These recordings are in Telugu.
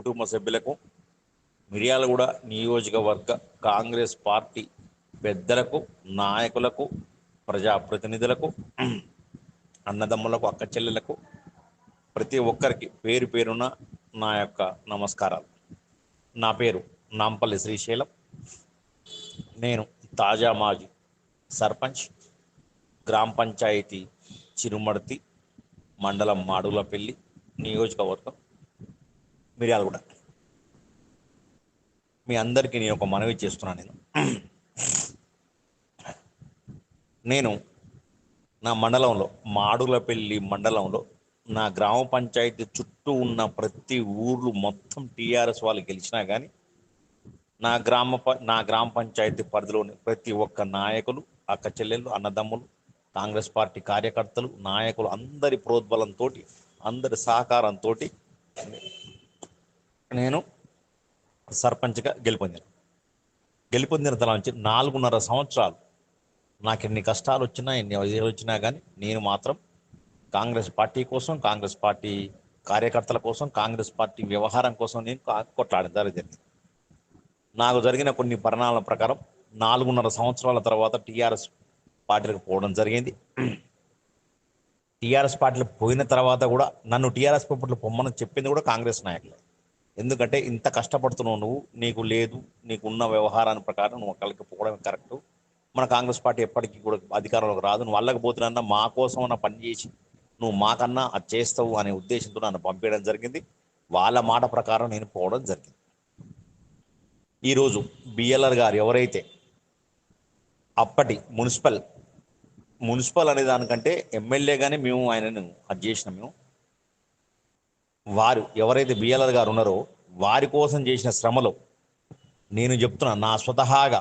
కుటుంబ సభ్యులకు మిర్యాలగూడ నియోజకవర్గ కాంగ్రెస్ పార్టీ పెద్దలకు నాయకులకు ప్రజాప్రతినిధులకు అన్నదమ్ములకు అక్క చెల్లెలకు ప్రతి ఒక్కరికి పేరు పేరున నా యొక్క నమస్కారాలు. నా పేరు నాంపల్లి శ్రీశైలం. నేను తాజా మాజీ సర్పంచ్ గ్రామ పంచాయతీ చిరుమర్తి మండలం మాడులపల్లి నియోజకవర్గం మిర్యాలగూడ మీ అందరికీ నేను ఒక మనవి చేస్తున్నాను నేను. నేను నా మండలంలో మాడులపల్లి మండలంలో నా గ్రామ పంచాయతీ చుట్టూ ఉన్న ప్రతి ఊర్లు మొత్తం టీఆర్ఎస్ వాళ్ళు గెలిచినా కానీ నా గ్రామ ప- నా గ్రామ పంచాయతీ పరిధిలోని ప్రతి ఒక్క నాయకులు అక్క చెల్లెళ్ళు అన్నదమ్ములు కాంగ్రెస్ పార్టీ కార్యకర్తలు నాయకులు అందరి ప్రోద్బలంతో అందరి సహకారంతో నేను సర్పంచ్గా గెలుపొందాను. గెలుపొందిన తల నుంచి నాలుగున్నర సంవత్సరాలు నాకు ఎన్ని కష్టాలు వచ్చినా ఎన్ని ఇదిలు వచ్చినా కానీ నేను మాత్రం కాంగ్రెస్ పార్టీ కోసం కాంగ్రెస్ పార్టీ కార్యకర్తల కోసం కాంగ్రెస్ పార్టీ వ్యవహారం కోసం నేను కొట్లాడడం జరిగింది. నాకు జరిగిన కొన్ని పరిణామాల ప్రకారం నాలుగున్నర సంవత్సరాల తర్వాత టీఆర్ఎస్ పార్టీలకు పోవడం జరిగింది. టీఆర్ఎస్ పార్టీలు పోయిన తర్వాత కూడా నన్ను టీఆర్ఎస్ పార్టీలో పొమ్మని చెప్పింది కూడా కాంగ్రెస్ నాయకులే. ఎందుకంటే ఇంత కష్టపడుతున్నావు నువ్వు నీకు లేదు నీకు ఉన్న వ్యవహారాన్ని ప్రకారం నువ్వు ఒకళ్ళకి పోవడం కరెక్ట్. మన కాంగ్రెస్ పార్టీ ఎప్పటికీ కూడా అధికారంలోకి రాదు. నువ్వు వాళ్ళకి పోతున్నా మా కోసం అన్న పని చేసి నువ్వు మాకన్నా అది చేస్తావు అనే ఉద్దేశంతో నన్ను పంపించడం జరిగింది. వాళ్ళ మాట ప్రకారం నేను పోవడం జరిగింది. ఈరోజు బిఎల్ఆర్ గారు ఎవరైతే అప్పటి మున్సిపల్ మున్సిపల్ అనే దానికంటే ఎమ్మెల్యేగానే మేము ఆయనను అది చేసినాం మేము. వారు ఎవరైతే బిఎల్ఆర్ గారు ఉన్నారో వారి కోసం చేసిన శ్రమలో నేను చెప్తున్నా నా స్వతహాగా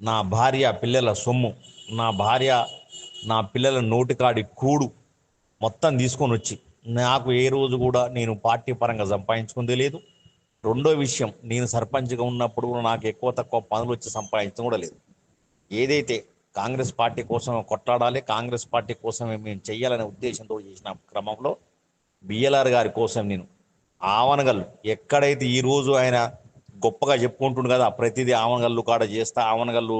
నా భార్య పిల్లల సొమ్ము నా భార్య నా పిల్లల నోటికాడి కూడు మొత్తం తీసుకొని వచ్చి నాకు ఏ రోజు కూడా నేను పార్టీ పరంగా సంపాదించుకుంది లేదు. రెండో విషయం నేను సర్పంచ్గా ఉన్నప్పుడు నాకు ఎక్కువ తక్కువ పనులు వచ్చి సంపాదించడం కూడా లేదు. ఏదైతే కాంగ్రెస్ పార్టీ కోసం కొట్లాడాలి కాంగ్రెస్ పార్టీ కోసమే మేము చేయాలనే ఉద్దేశంతో చేసిన క్రమంలో బిఎల్ఆర్ గారి కోసం నేను ఆవనగల్లు. ఎక్కడైతే ఈ రోజు ఆయన గొప్పగా చెప్పుకుంటుండు కదా ప్రతిదీ ఆవనగల్లు కాడ చేస్తా ఆవనగల్లు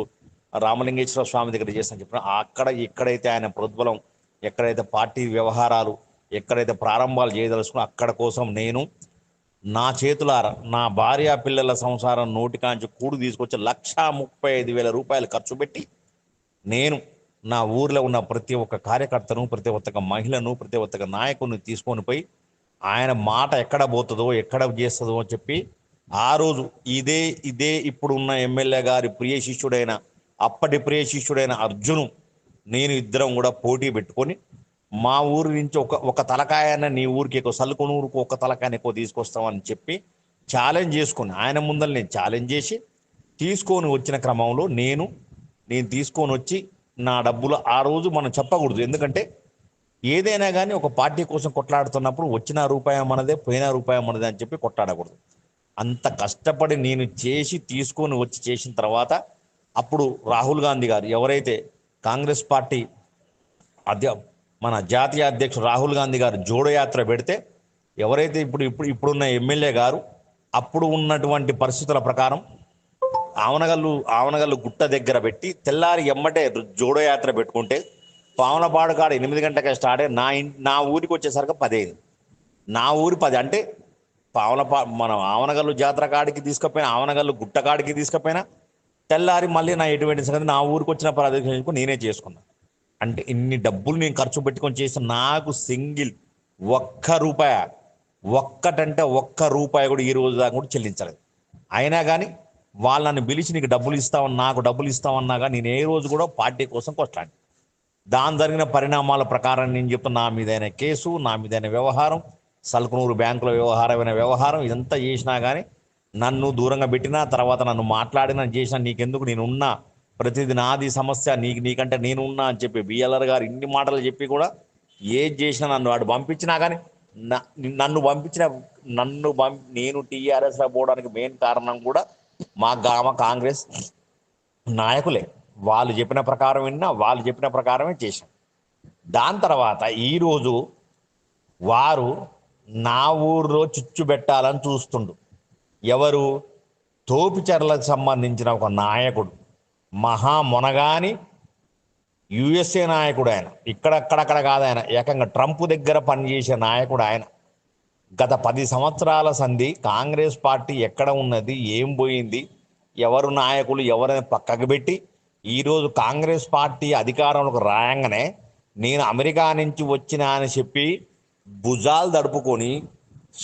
రామలింగేశ్వర స్వామి దగ్గర చేస్తా అని చెప్పిన అక్కడ ఎక్కడైతే ఆయన ప్రోద్బలం ఎక్కడైతే పార్టీ వ్యవహారాలు ఎక్కడైతే ప్రారంభాలు చేయదలుచుకున్నా అక్కడ కోసం నేను నా చేతులార నా భార్య పిల్లల సంసారం నోటికాంచి కూడు తీసుకొచ్చి లక్షా ముప్పై ఐదు వేల రూపాయలు ఖర్చు పెట్టి నేను నా ఊర్లో ఉన్న ప్రతి ఒక్క కార్యకర్తను ప్రతి ఒక్క మహిళను ప్రతి ఒక్క నాయకుడిని తీసుకొని పోయి ఆయన మాట ఎక్కడ పోతుందో ఎక్కడ చేస్తుందో అని చెప్పి ఆ రోజు ఇదే ఇదే ఇప్పుడు ఉన్న ఎమ్మెల్యే గారి ప్రియ శిష్యుడైన అప్పటి ప్రియ శిష్యుడైన అర్జును నేను ఇద్దరం కూడా పోటీ పెట్టుకొని మా ఊరి నుంచి ఒక ఒక తలకాయన నీ ఊరికి ఎక్కువ ఊరుకు ఒక తలకాయన ఎక్కువ తీసుకొస్తామని చెప్పి ఛాలెంజ్ చేసుకొని ఆయన ముందర నేను ఛాలెంజ్ చేసి తీసుకొని వచ్చిన క్రమంలో నేను నేను తీసుకొని వచ్చి నా డబ్బులు ఆ రోజు మనం చెప్పకూడదు. ఎందుకంటే ఏదైనా కానీ ఒక పార్టీ కోసం కొట్లాడుతున్నప్పుడు వచ్చిన రూపాయి మనదే పోయిన రూపాయి మనదే అని చెప్పి కొట్లాడకూడదు. అంత కష్టపడి నేను చేసి తీసుకొని వచ్చి చేసిన తర్వాత అప్పుడు రాహుల్ గాంధీ గారు ఎవరైతే కాంగ్రెస్ పార్టీ అధ్య మన జాతీయ అధ్యక్షుడు రాహుల్ గాంధీ గారు జోడో యాత్ర పెడితే ఎవరైతే ఇప్పుడు ఇప్పుడు ఇప్పుడున్న ఎమ్మెల్యే గారు అప్పుడు ఉన్నటువంటి పరిస్థితుల ప్రకారం ఆవనగల్లు ఆవనగల్లు గుట్ట దగ్గర పెట్టి తెల్లారి ఎమ్మటే జోడో యాత్ర పెట్టుకుంటే పావనపాడు కాడ ఎనిమిది గంటకే స్టార్ట్ అయ్యి నా నా ఊరికి వచ్చేసరికి పదిహేను నా ఊరి పది. అంటే పావనపా మనం ఆవనగల్లు జాతర కాడికి తీసుకపోయినా ఆవనగల్లు గుట్ట కాడికి తీసుకపోయినా తెల్లారి మళ్ళీ నా ఎటువంటి సంగతి నా ఊరికి వచ్చిన ప్రదర్శించుకుని నేనే చేసుకున్నా. అంటే ఇన్ని డబ్బులు నేను ఖర్చు పెట్టుకొని చేసిన నాకు సింగిల్ ఒక్క రూపాయ ఒక్కటంటే ఒక్క రూపాయి కూడా ఈ రోజు దాకా కూడా చెల్లించలేదు. అయినా కానీ వాళ్ళని పిలిచి నీకు డబ్బులు ఇస్తామని నాకు డబ్బులు ఇస్తామన్నా నేను ఏ రోజు కూడా పార్టీ కోసం కొట్లాడి దాని జరిగిన పరిణామాల ప్రకారం నేను చెప్తున్న నా మీదైన కేసు నా మీదైన వ్యవహారం సల్కునూరు బ్యాంకుల వ్యవహారమైన వ్యవహారం ఇదంతా చేసినా కానీ నన్ను దూరంగా పెట్టినా తర్వాత నన్ను మాట్లాడినా చేసినా నీకెందుకు? నేను ఉన్నా ప్రతిదీ నాది సమస్య నీకు నీకంటే నేను ఉన్నా అని చెప్పి బిఎల్ఆర్ గారు ఇన్ని మాటలు చెప్పి కూడా ఏది చేసినా నన్ను వాడు పంపించినా కానీ నన్ను పంపించిన నన్ను పంపి నేను టీఆర్ఎస్లో పోవడానికి మెయిన్ కారణం కూడా మా గ్రామ కాంగ్రెస్ నాయకులే. వాళ్ళు చెప్పిన ప్రకారం విన్నా వాళ్ళు చెప్పిన ప్రకారమే చేశాం. దాని తర్వాత ఈరోజు వారు నా ఊర్లో చిచ్చు పెట్టాలని చూస్తుండు. ఎవరు? తోపిచర్లకు సంబంధించిన ఒక నాయకుడు. మహా మొనగాని యుఎస్ఏ నాయకుడు ఆయన. ఇక్కడక్కడక్కడ కాదు ఆయన. ఏకంగా ట్రంప్ దగ్గర పనిచేసే నాయకుడు ఆయన. గత పది సంవత్సరాల సంధి కాంగ్రెస్ పార్టీ ఎక్కడ ఉన్నది ఏం పోయింది ఎవరు నాయకులు ఎవరైనా పక్కకు పెట్టి ఈరోజు కాంగ్రెస్ పార్టీ అధికారంలోకి రాయంగానే నేను అమెరికా నుంచి వచ్చినా అని చెప్పి భుజాలు దడుపుకొని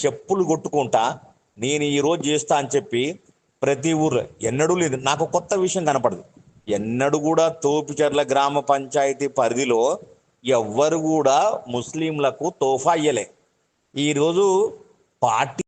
చెప్పులు కొట్టుకుంటా నేను ఈరోజు చేస్తా అని చెప్పి ప్రతి ఊర్లో ఎన్నడూ లేదు. నాకు కొత్త విషయం కనపడదు. ఎన్నడూ కూడా తోపిచర్ల గ్రామ పంచాయతీ పరిధిలో ఎవ్వరు కూడా ముస్లింలకు తోఫా ఇయ్యలే. ఈరోజు పార్టీ